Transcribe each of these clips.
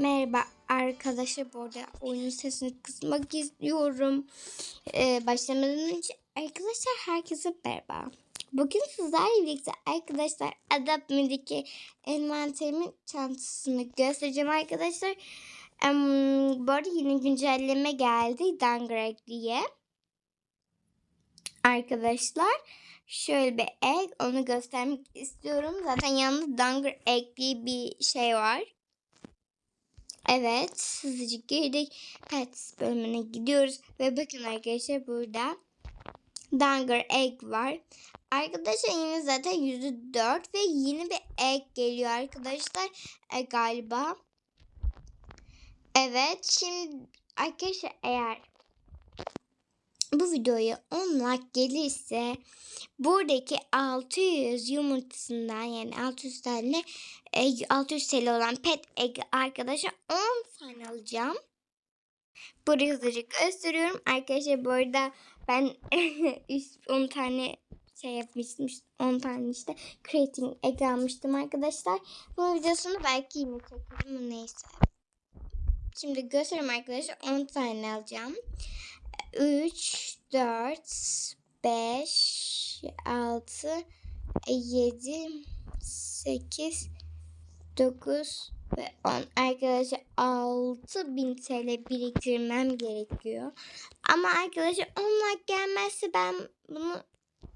Merhaba arkadaşlar. Bu arada oyunun sesini kısmak istiyorum. Ee, başlamadan önce arkadaşlar herkese merhaba. Bugün sizlerle birlikte arkadaşlar Adapme'deki envanterimin çantasını göstereceğim arkadaşlar. Em, bu arada yeni güncelleme geldi Dangreg diye. Arkadaşlar şöyle bir egg onu göstermek istiyorum. Zaten yanında Danger Egg diye bir şey var. Evet hızlıca girdik. Pets bölümüne gidiyoruz. Ve bakın arkadaşlar burada Danger Egg var. Arkadaşlar yine zaten %4 ve yeni bir egg geliyor arkadaşlar e, galiba. Evet şimdi arkadaşlar eğer bu videoya 10 like gelirse buradaki 600 yumurtasından yani 600 tane e, 600 TL olan pet egg arkadaşlar 10 tane alacağım. Burayı hızlıca gösteriyorum. Arkadaşlar bu arada ben 10 tane şey yapmıştım. 10 tane işte creating egg almıştım arkadaşlar. Bu videosunu belki yine çekerim neyse. Şimdi göstereyim arkadaşlar 10 tane alacağım. 3, 4, 5, 6, 7, 8, 9 ve 10. Arkadaşlar 6000 TL biriktirmem gerekiyor. Ama arkadaşlar 10 like gelmezse ben bunu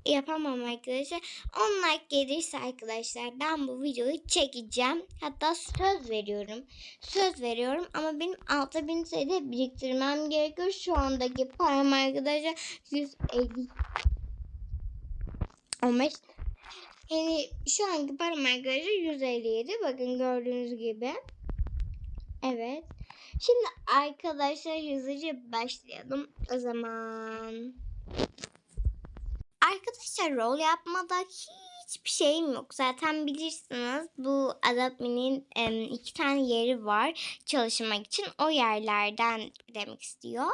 yapamam arkadaşlar. 10 like gelirse arkadaşlar ben bu videoyu çekeceğim. Hatta söz veriyorum. Söz veriyorum ama benim 6000 TL biriktirmem gerekiyor. Şu andaki param arkadaşlar 150 15 yani şu anki param arkadaşlar 157. Bakın gördüğünüz gibi. Evet. Şimdi arkadaşlar hızlıca başlayalım o zaman. Arkadaşlar rol yapmada hiçbir şeyim yok. Zaten bilirsiniz bu Adapme'nin iki tane yeri var çalışmak için. O yerlerden demek istiyor.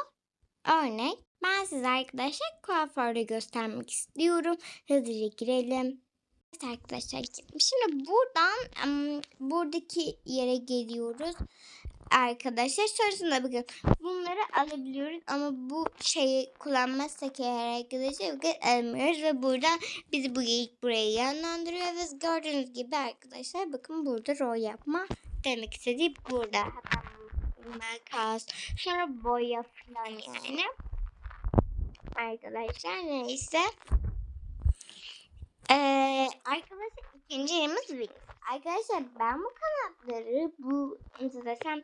Örnek ben size arkadaşlar kuaförde göstermek istiyorum. Hızlıca girelim. Evet arkadaşlar şimdi buradan buradaki yere geliyoruz. Arkadaşlar. Sonrasında bakın bunları alabiliyoruz ama bu şeyi kullanmazsak eğer arkadaşlar bakın alamıyoruz ve buradan bizi bu ilk buraya yönlendiriyor. Ve gördüğünüz gibi arkadaşlar bakın burada rol yapma demek istediği burada. Hatta makas sonra boya falan yani. Arkadaşlar neyse. Ee, arkadaşlar ikinci yerimiz Wings. Arkadaşlar ben bu kanatları bu nasıl desem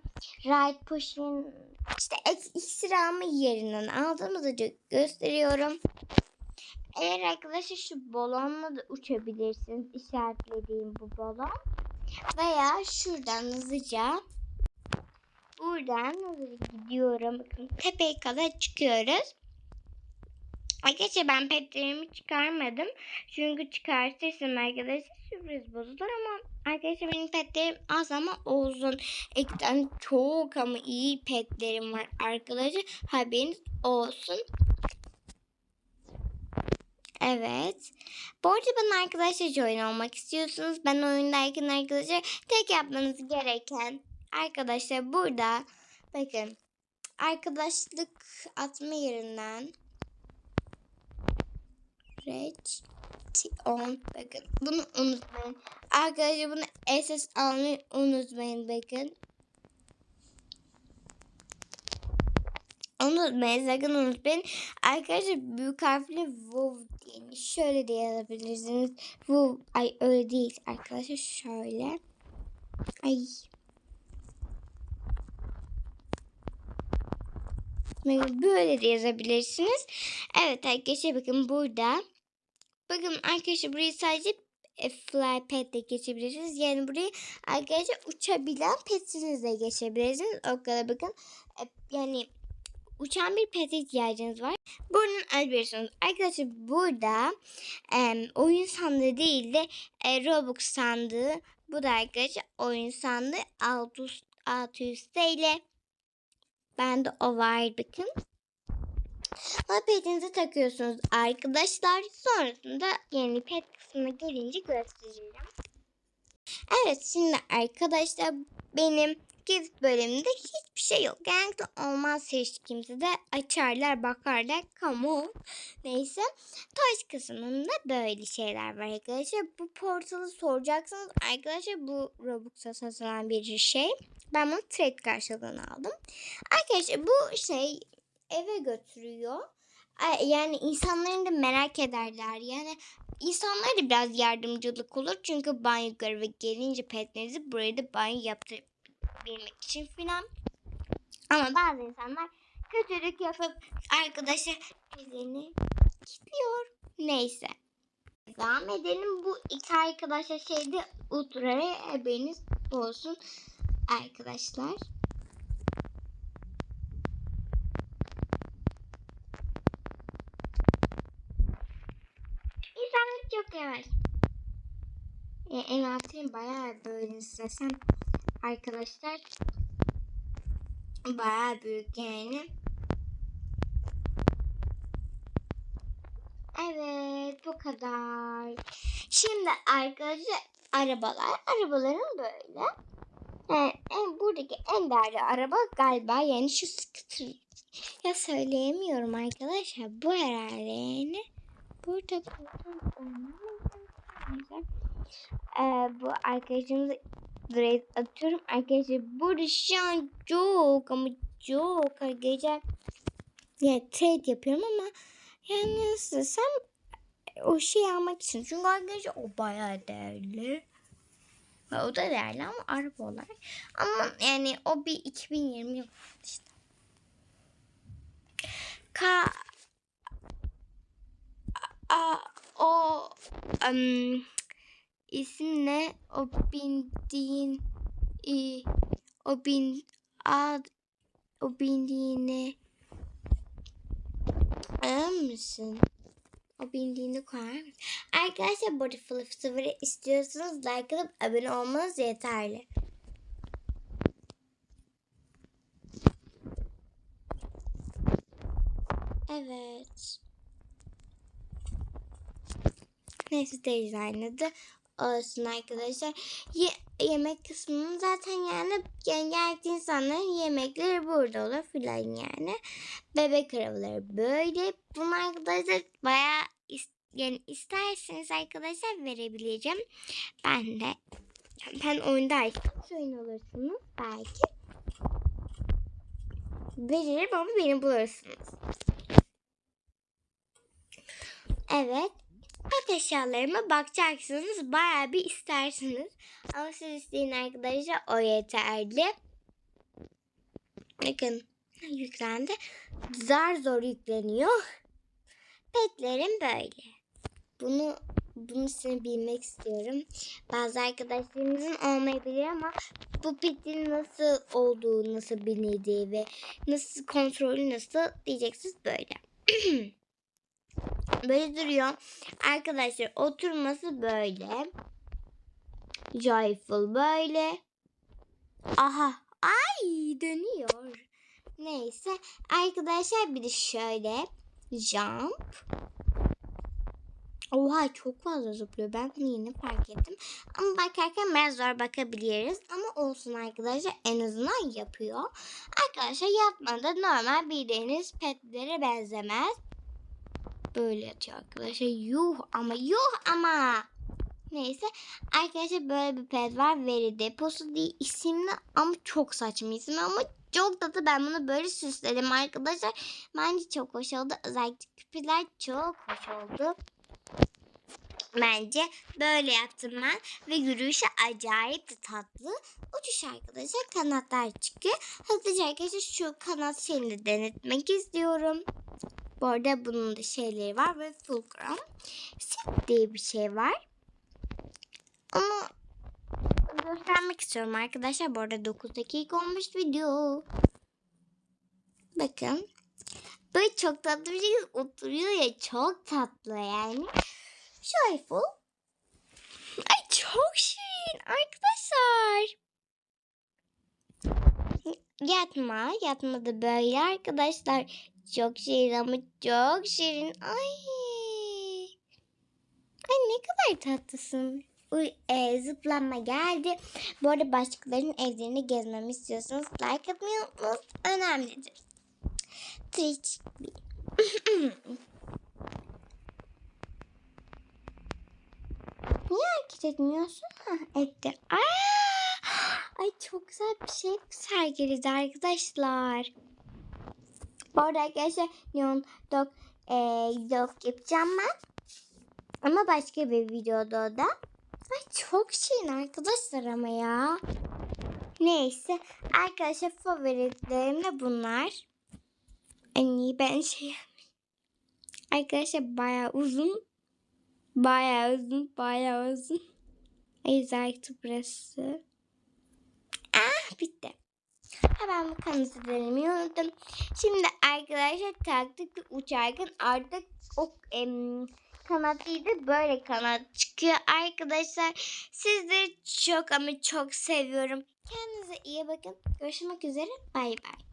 Ride Push'in işte ek- iksirama yerinden aldığımızı gö- gösteriyorum. Eğer arkadaşlar şu balonla da uçabilirsiniz. işaretlediğim bu balon. Veya şuradan hızlıca buradan hızlıca gidiyorum. Bakın tepeye kadar çıkıyoruz. Arkadaşlar ben petlerimi çıkarmadım. Çünkü çıkartırsam arkadaşlar sürpriz bozulur ama arkadaşlar benim petlerim az ama uzun. Ekten çok ama iyi petlerim var arkadaşlar. Haberiniz olsun. Evet. Bu arada ben arkadaşlar join olmak istiyorsunuz. Ben oyundayken arkadaşlar tek yapmanız gereken arkadaşlar burada bakın arkadaşlık atma yerinden Reç on bakın bunu unutmayın. Arkadaşlar bunu SS almayı unutmayın bakın. Unutmayın sakın unutmayın. Arkadaşlar büyük harfle WoW diye şöyle de yazabilirsiniz. WoW ay öyle değil arkadaşlar şöyle. Ay. Böyle de yazabilirsiniz. Evet arkadaşlar bakın burada. Bakın arkadaşlar burayı sadece e, fly pet'le geçebilirsiniz. Yani burayı arkadaşlar uçabilen petinizle geçebilirsiniz. O kadar bakın. E, yani uçan bir pete ihtiyacınız var. Buradan alabilirsiniz. Arkadaşlar burada e, oyun sandığı değil de e, Robux sandığı. Bu da arkadaşlar oyun sandığı 600, 600 TL. Bende o var bakın. Ama petinizi takıyorsunuz arkadaşlar. Sonrasında yani pet kısmına gelince göstereceğim. Evet şimdi arkadaşlar benim gift bölümünde hiçbir şey yok. Genellikle olmaz seçtiğimizde de açarlar bakarlar. Kamu. Neyse. Toys kısmında böyle şeyler var arkadaşlar. Bu portalı soracaksınız. Arkadaşlar bu Robux'a satılan bir şey. Ben bunu trade karşılığında aldım. Arkadaşlar bu şey eve götürüyor. Yani insanların da merak ederler. Yani insanlara da biraz yardımcılık olur. Çünkü banyo görevi gelince petlerinizi buraya da banyo yaptırabilmek için filan. Ama bazı insanlar kötülük yapıp arkadaşlar evlerini kilitliyor. Neyse. Devam edelim. Bu iki arkadaşlar şeyde Ultra'ya haberiniz olsun arkadaşlar. Çok yavaş. E, envanterim bayağı böyle istesem arkadaşlar bayağı büyük yani. Evet bu kadar. Şimdi arkadaşlar arabalar. Arabaların böyle. E, en, buradaki en değerli araba galiba yani şu scooter. Ya söyleyemiyorum arkadaşlar. Bu herhalde yani. Burada. Ee, bu arkadaşımızı direkt atıyorum. Arkadaşlar burada şu an çok ama çok arkadaşlar. Yani trade yapıyorum ama yani nasıl desem o şey almak için. Çünkü arkadaşlar o bayağı değerli. Ve o da değerli ama araba olarak. Ama yani o bir 2020 yılı işte. Ka a, o um, isim ne? O bindiğin i, o bin ad o bindiğini Anlar mısın? O bindiğini koyar mısın? Arkadaşlar bu arada Fluff Sıfır'ı istiyorsanız like atıp abone olmanız yeterli. Evet. Neyse teyze aynı da olsun arkadaşlar. Ye yemek kısmının zaten yani yani insanların yemekleri burada olur filan yani. Bebek arabaları böyle. Bunu arkadaşlar bayağı is yani isterseniz arkadaşlar verebileceğim. Ben de ben oyundayken oyun olursunuz belki. Veririm ama beni bulursunuz. Evet. Pet eşyalarıma bakacaksınız. Bayağı bir istersiniz. Ama siz isteyin arkadaşlar o yeterli. Bakın yüklendi. Zar zor yükleniyor. Petlerim böyle. Bunu bunu size bilmek istiyorum. Bazı arkadaşlarımızın olmayabilir ama bu petin nasıl olduğu, nasıl bilindiği ve nasıl kontrolü nasıl diyeceksiniz böyle. böyle duruyor. Arkadaşlar oturması böyle. Joyful böyle. Aha. Ay dönüyor. Neyse. Arkadaşlar bir de şöyle. Jump. Oha çok fazla zıplıyor. Ben bunu yeni fark ettim. Ama bakarken biraz zor bakabiliriz. Ama olsun arkadaşlar en azından yapıyor. Arkadaşlar yapmadı normal bildiğiniz petlere benzemez. Böyle yatıyor arkadaşlar. Yuh ama yuh ama. Neyse arkadaşlar böyle bir pet var. Veri deposu diye isimli ama çok saçma isim ama çok tatlı. Ben bunu böyle süsledim arkadaşlar. Bence çok hoş oldu. Özellikle küpeler çok hoş oldu. Bence böyle yaptım ben ve yürüyüşü acayip tatlı. Uçuş arkadaşlar kanatlar çıkıyor. Hızlıca arkadaşlar şu kanat şeyini denetmek istiyorum. Bu arada bunun da şeyleri var ve fulcrum. Set diye bir şey var. Onu göstermek istiyorum arkadaşlar. Bu arada 9 dakika olmuş video. Bakın. Böyle çok tatlı bir şey oturuyor ya. Çok tatlı yani. Joyful. Ay çok şirin arkadaşlar. Yatma. Yatma da böyle arkadaşlar. Çok şirin ama çok şirin. Ay. Ay ne kadar tatlısın. uy- e, zıplama geldi. Bu arada başkalarının evlerini gezmemi istiyorsanız like atmayı unutmayın. Önemlidir. Twitch. Niye hareket etmiyorsun? Ha, etti. Aa! Ay çok güzel bir şey sergiledi arkadaşlar. Bu arada arkadaşlar Neon e, vlog yapacağım ben. Ama başka bir videoda da. Ay çok şeyin arkadaşlar ama ya. Neyse arkadaşlar favorilerim de bunlar. En ben şey Arkadaşlar bayağı uzun. Bayağı uzun. Bayağı uzun. Ay zaten burası. Ah bitti. Hemen bu kanıtı denemeyi unuttum. Şimdi arkadaşlar taktık uçarken artık o em, kanat değil de böyle kanat çıkıyor arkadaşlar. Sizleri çok ama çok seviyorum. Kendinize iyi bakın. Görüşmek üzere. Bay bay.